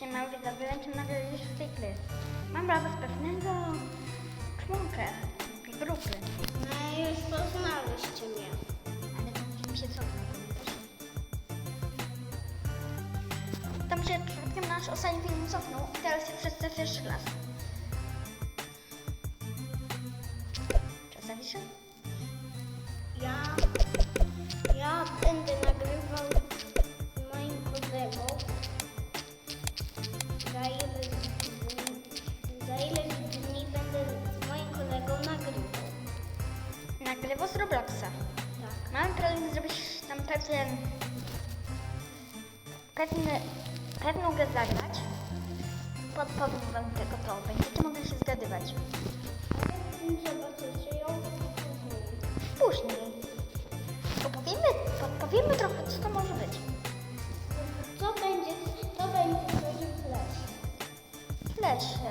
Nagrywać z tej gry. Mam razem pewnego członka grupy, No już poznałyście mnie. ale to musimy się cofnąć? Tam się przypadkiem nasz ostatni film cofnął i teraz jest wszyscy pierwszy raz. Nagrywa z Robloxa. Tak. Mamy plan zrobić tam pewien, pewny, pewną grę zagrać. Podpowiem wam tego to. Będziecie mogli się zgadywać. Zobaczycie ją później. Opowiemy, podpowiemy trochę, co to może być. To będzie, to będzie coś w lesie. W lesie.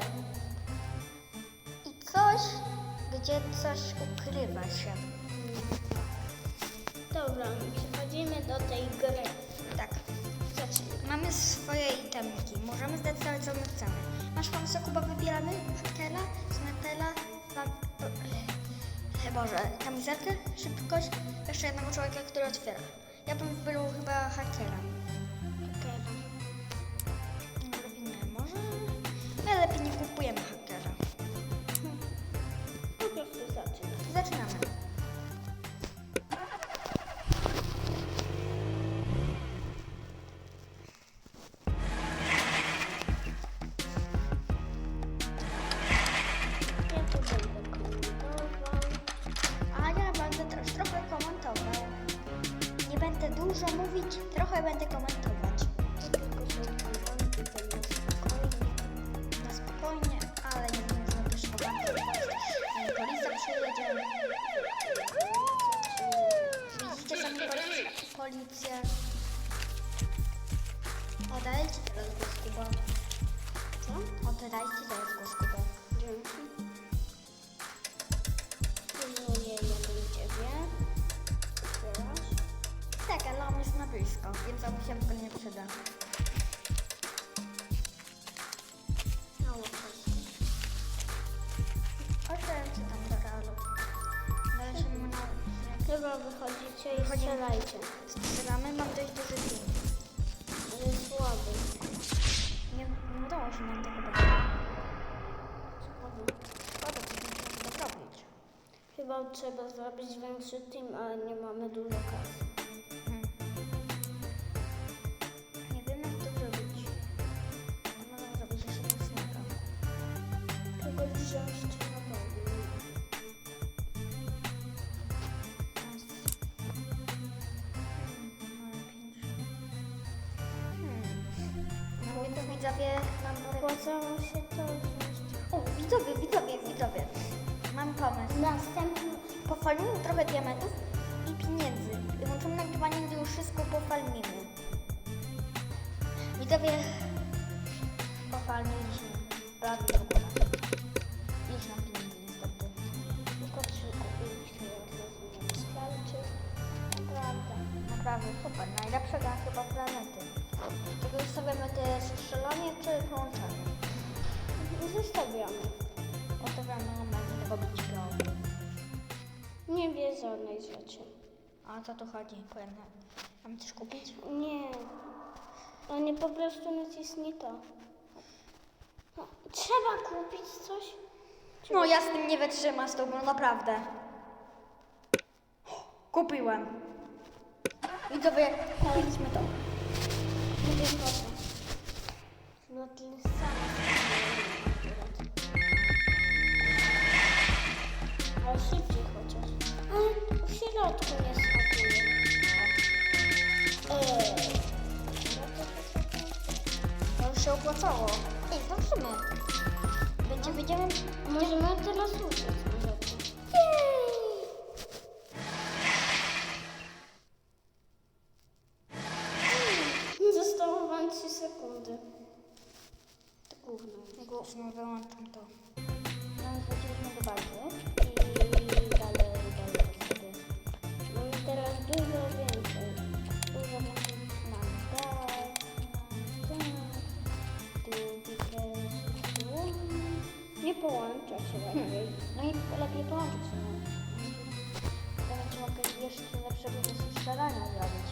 I coś, gdzie coś ukrywa się. Dobra, przechodzimy do tej gry. Tak. Zacznijmy. Mamy swoje itemki. Możemy zdecydować, co my chcemy. Masz pomysł, Kuba, wybieramy? Snajpera, wam... E, Boże, kamizelkę, szybkość, jeszcze jednego człowieka, który otwiera. Ja bym wybrał chyba. Hakera. Dużo mówić, trochę będę komentować. Na spokojnie. Ale nie można też komentować. Policja przyjedzie. Widzicie sami polic- policję. Oddajcie teraz głos Kuba. Co? Oddajcie teraz głos Kuba. Dzięki. Lecimy na... Chyba wychodzicie i Wychodzimy. strzelajcie. Strzelamy, mam dość duży film. Ale słaby. Nie, nie udało się nam tego zrobić. Chyba trzeba zrobić większy team, ale nie mamy dużo kasy. Widzowie mam Opłacało się to wziąć. O, widzowie, widzowie, widzowie. Mam pomysł. Następny. Pofalimy trochę diamentów i pieniędzy. I włączymy nagrywanie, gdy już wszystko pofalmimy. Widzowie, pofalmiliśmy prawie w ogóle. Idź na pieniędzy niestety. Tylko trzy kupiliśmy. Naprawdę, naprawdę super. Najlepsza gra o co tu chodzi? Powiem, mam coś kupić? Nie. A nie po prostu nacisnij to. No, trzeba kupić coś. No ja z tym nie wytrzymam z tobą, naprawdę. Kupiłem. Kupiliśmy to. Nie wiem po co. No tyle samo. Ale szybciej chociaż. Ale w środku nie opłacało. Ej, zdążymy. Będzie, będziemy... Możemy teraz może. Jej! Zostało wam 3 sekundy. To gówno. Gówno, wyłączam to. No, wróciliśmy do bazy i dalej, dalej. Mamy teraz dużo więcej. Lepiej połączyć się. no. Mogę jeszcze lepszego strzelania zrobić.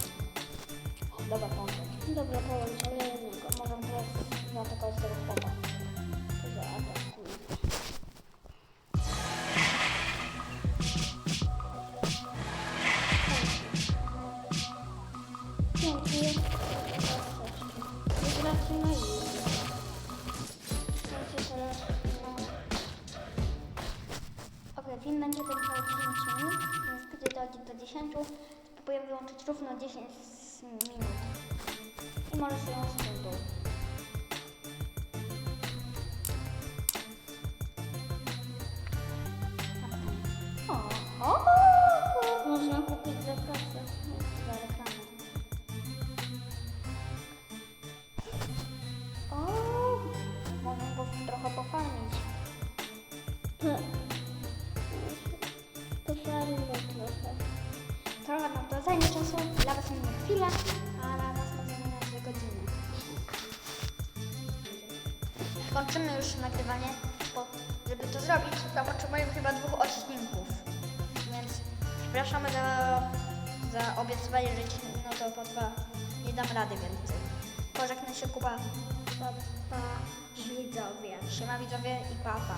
Dobra, połączę. Dobra, połącz, ale jednego. Możemy teraz zaatakować tego chłopa. Film będzie trwał 10 minut, więc gdy dojdzie do 10, spróbuję wyłączyć równo 10 s- minut. I może się ją skrótu. Chwilę, a dla Was to zajmie na 2 godziny. Kończymy już nagrywanie, bo żeby to zrobić, to potrzebujemy chyba dwóch odcinków. Więc przepraszamy za, za obiecywanie, że ci no to potrwa, nie dam rady więcej. Pożegnaj się Kuba. Pa, pa, widzowie. Siema widzowie i papa.